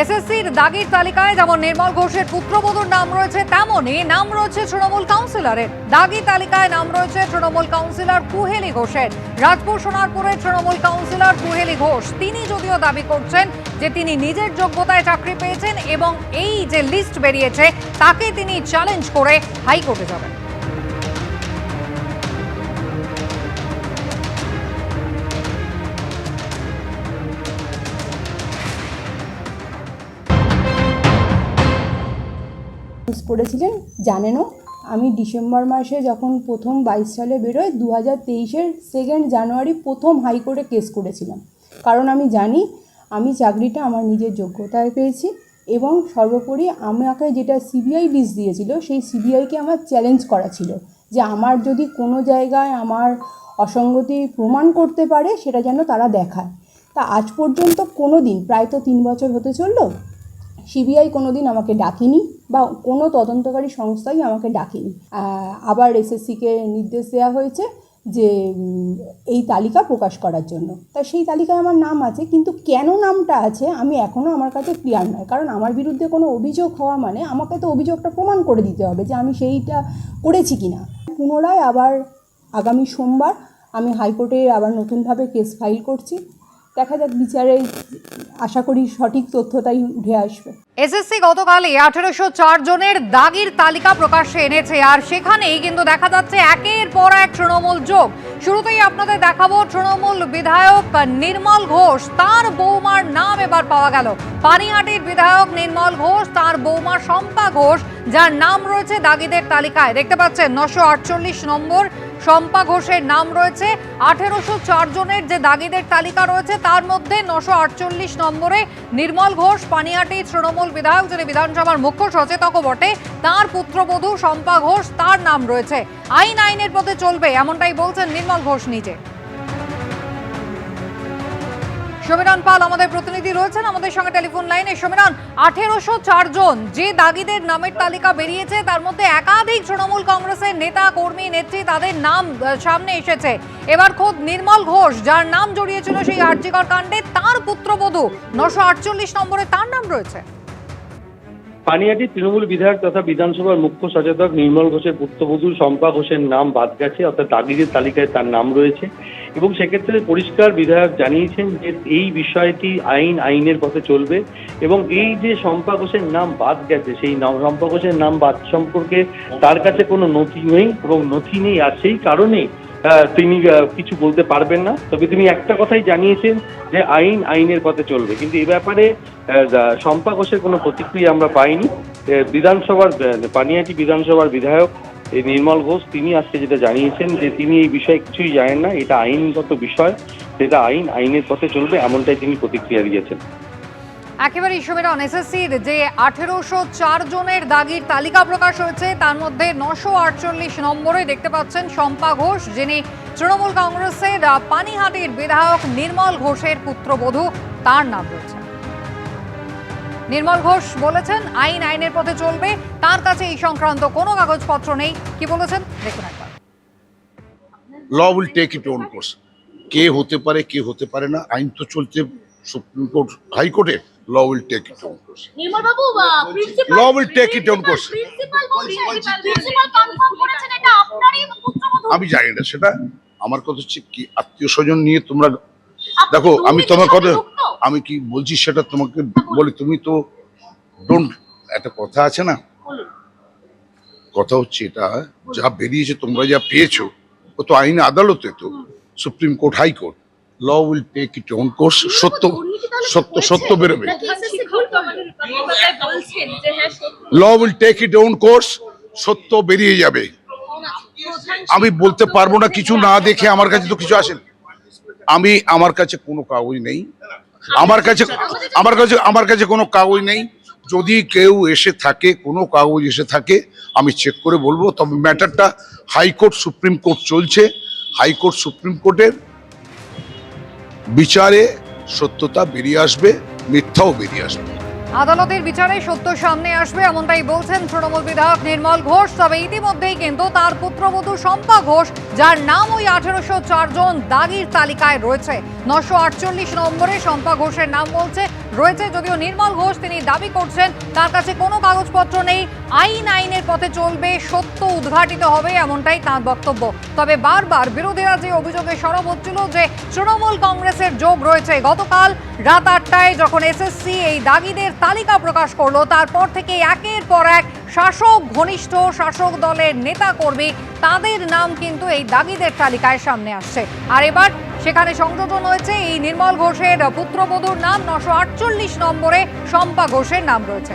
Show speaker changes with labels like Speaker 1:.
Speaker 1: এসএসসির দাগির তালিকায় যেমন নির্মল ঘোষের পুত্রবধূর নাম রয়েছে, তেমনই নাম রয়েছে তৃণমূল কাউন্সিলরের। দাগি তালিকায় নাম রয়েছে তৃণমূল কাউন্সিলর কুহেলি ঘোষের। রাজপুর সোনারপুরের তৃণমূল কাউন্সিলর কুহেলি ঘোষ। তিনি যদিও দাবি করছেন যে তিনি নিজের যোগ্যতায় চাকরি পেয়েছেন এবং এই যে লিস্ট বেরিয়েছে, তাকে তিনি চ্যালেঞ্জ করে হাইকোর্টে যাবেন।
Speaker 2: নিউজ পড়েছিলেন জানেনও আমি ডিসেম্বর মাসে যখন প্রথম বাইশ সালে বেরোয় দু হাজার তেইশের সেকেন্ড জানুয়ারি প্রথম হাইকোর্টে কেস করেছিলাম। কারণ আমি জানি, আমি চাকরিটা আমার নিজের যোগ্যতায় পেয়েছি এবং সর্বোপরি আমাকে যেটা সিবিআই লিস্ট দিয়েছিল, সেই সিবিআইকে আমার চ্যালেঞ্জ করা ছিল যে আমার যদি কোনো জায়গায় আমার অসঙ্গতি প্রমাণ করতে পারে, সেটা যেন তারা দেখায়। তা আজ পর্যন্ত কোনো দিন প্রায় তো তিন বছর হতে চলল সিবিআই কোনো দিন আমাকে ডাকিনি বা কোনো তদন্তকারী সংস্থাই আমাকে ডাকেনি। আবার এসএসসিকে নির্দেশ দেওয়া হয়েছে যে এই তালিকা প্রকাশ করার জন্য। তা সেই তালিকায় আমার নাম আছে, কিন্তু কেন নামটা আছে আমি এখনও আমার কাছে ক্লিয়ার নয়। কারণ আমার বিরুদ্ধে কোনো অভিযোগ হওয়া মানে আমাকে তো অভিযোগটা প্রমাণ করে দিতে হবে যে আমি সেইটা করেছি কি না পুনরায় আবার আগামী সোমবার আমি হাইকোর্টে আবার নতুনভাবে কেস ফাইল করছি। দেখা যাক বিচারে আশা করি সঠিক তথ্যটাই উঠে আসবে।
Speaker 1: এসএসসি গতকালই আঠেরোশো চার জনের দাগির তালিকা প্রকাশ্যে এনেছে, আর সেখানেই কিন্তু দেখা যাচ্ছে একের পর এক তৃণমূল যোগ। শুরুতেই আপনাদের দেখাবো তৃণমূল বিধায়ক নির্মল ঘোষ, তার বৌমার নাম এবার পাওয়া গেল। পানিহাটির বিধায়ক নির্মল ঘোষ, তার বৌমা শম্পা ঘোষ, যার নাম রয়েছে দাগিদের তালিকায়। দেখতে পাচ্ছেন, নশো আটচল্লিশ নম্বর শম্পা ঘোষের নাম রয়েছে। আঠেরোশো চার জনের যে দাগিদের তালিকা রয়েছে, তার মধ্যে নশো আটচল্লিশ নম্বরে নির্মল ঘোষ, পানিয়াটি, তৃণমূল বিধায়ক যিনি বিধানসভার মুখ্য সচেতক বটে, তার পুত্রবধূ শম্পা ঘোষ, তার নাম রয়েছে। আইন আইনের পথে চলবে, এমনটাই বলছেন নির্মল ঘোষ নিজে। সমীরণ পাল, আমাদের প্রতিনিধি রয়েছেন আমাদের সঙ্গে টেলিফোন লাইনে। সমীরণ, আঠেরোশো চারজন যে দাগিদের নামের তালিকা বেরিয়েছে, তার মধ্যে একাধিক তৃণমূল কংগ্রেসের নেতা, কর্মী, নেত্রী তাদের নাম সামনে এসেছে। এবার খোদ নির্মল ঘোষ, যার নাম জড়িয়েছিল সেই আর্যিকর কাণ্ডে, তার পুত্রবধূ নশো আটচল্লিশ নম্বরে তার নাম রয়েছে।
Speaker 3: পানিহাটি তৃণমূল বিধায়ক তথা বিধানসভার মুখ্য সচেতক নির্মল ঘোষের পুত্রবধূ শম্পা ঘোষের নাম বাদ গেছে, অর্থাৎ দাগিদের তালিকায় তার নাম রয়েছে। এবং সেক্ষেত্রে পরিষ্কার বিধায়ক জানিয়েছেন যে এই বিষয়টি আইন, আইনের পথে চলবে এবং এই যে শম্পা ঘোষের নাম বাদ গেছে, সেই শম্পা ঘোষের নাম বাদ সম্পর্কে তার কাছে কোনো নথি নেই এবং নথি নেই আর সেই কারণেই তিনি কিছু বলতে পারবেন না। তবে তিনি একটা কথাই জানিয়েছেন যে আইন আইনের পথে চলবে। কিন্তু এ ব্যাপারে শম্পা ঘোষের কোনো প্রতিক্রিয়া আমরা পাইনি। বিধানসভার পানিয়াটি বিধানসভার বিধায়ক নির্মল ঘোষ, তিনি আজকে যেটা জানিয়েছেন যে তিনি এই বিষয়ে কিছুই জানেন না। এটা আইনগত বিষয়। সেটা আইন আইনের পথে চলবে, এমনটাই তিনি প্রতিক্রিয়া দিয়েছেন।
Speaker 1: একেবারে সমীরণ এসএসসির যে আঠেরোশো চার জনের দাগির তালিকা প্রকাশ হয়েছে, তার মধ্যে নশো আটচল্লিশ নম্বরে দেখতে পাচ্ছেন শম্পা ঘোষ, যিনি তৃণমূল কংগ্রেসের পানিহাটির বিধায়ক নির্মল ঘোষের পুত্রবধূ, তার নাম রয়েছে। নির্মল ঘোষ বলেছেন, আইন আইনের পথে চলবে, তার কাছে এই সংক্রান্ত কোনো কাগজপত্র নেই। কি বলেছেন? দেখুন একবার।
Speaker 4: Law will take it on course কে হতে পারে, কে হতে পারে না, আইন তো চলছে সুপ্রিম কোর্ট হাইকোর্টে Law will take it on course.
Speaker 5: Principal বলছেন করেছেন এটা আপনারই পুত্রবধূ।
Speaker 4: আমি জানি না সেটা। আমার কথা হচ্ছে কি আত্মীয় স্বজন নিয়ে তোমরা দেখো আমি তোমার কথা আমি কি বলছি সেটা তোমাকে বলি তুমি তো ডোন্ট একটা কথা আছে না? কথা হচ্ছে এটা যা বেরিয়েছে তোমরা যা পেয়েছ ও তো আইন আদালতে তো supreme court high court law will take it on course সত্য সত্য সত্য বেরোবে। Law will take it on course সত্য বেরিয়ে যাবে। আমি বলতে পারব না কিছু না দেখে আমার কাছে তো কিছু আসেন। আমি আমার কাছে কোনো কাগজ নেই। আমার কাছে আমার কাছে আমার কাছে কোনো কাগজ নেই। যদি কেউ এসে থাকে কোনো কাগজ এসে থাকে আমি চেক করে বলব। তবে ম্যাটারটা হাইকোর্ট সুপ্রিম কোর্ট চলছে। হাইকোর্ট সুপ্রিম কোর্টের বিচারে সত্যতা বেরিয়ে আসবে মিথ্যাও বেরিয়ে আসবে।
Speaker 1: আদালতের বিচারে সত্য সামনে আসবে, এমনটাই বলছেন তৃণমূল বিধায়ক নির্মল ঘোষ। তবে ইতিমধ্যেই কিন্তু তার পুত্রবধূ শম্পা ঘোষ, যার নাম ওই আঠেরোশো চার জন দাগির তালিকায় রয়েছে। নশো আটচল্লিশ নম্বরে শম্পা ঘোষের নাম বলছে, রয়েছে যদিও নির্মল ঘোষ তিনি দাবি করছেন, তার কাছে কোনো কাগজপত্র নেই, আইন আইনের পথে চলবে, সত্য উদ্ঘাটিত হবে, এমনটাই তাঁর বক্তব্য। তবে বারবার বিরোধীরা যে অভিযোগে সরব হচ্ছিল যে তৃণমূল কংগ্রেসের যোগ রয়েছে, গতকাল রাত আটটায় যখন এসএসসি এই দাগিদের তালিকা প্রকাশ করল। তারপর থেকে একের পর এক শাসক, ঘনিষ্ঠ শাসক দলের নেতা কর্মী তাদের নাম কিন্তু এই দাগিদের তালিকায় সামনে আসছে। আর এবার সেখানে সংযোজন হয়েছে এই নির্মল ঘোষের পুত্রবধূর নাম নশো নম্বরে শম্পা ঘোষের নাম রয়েছে।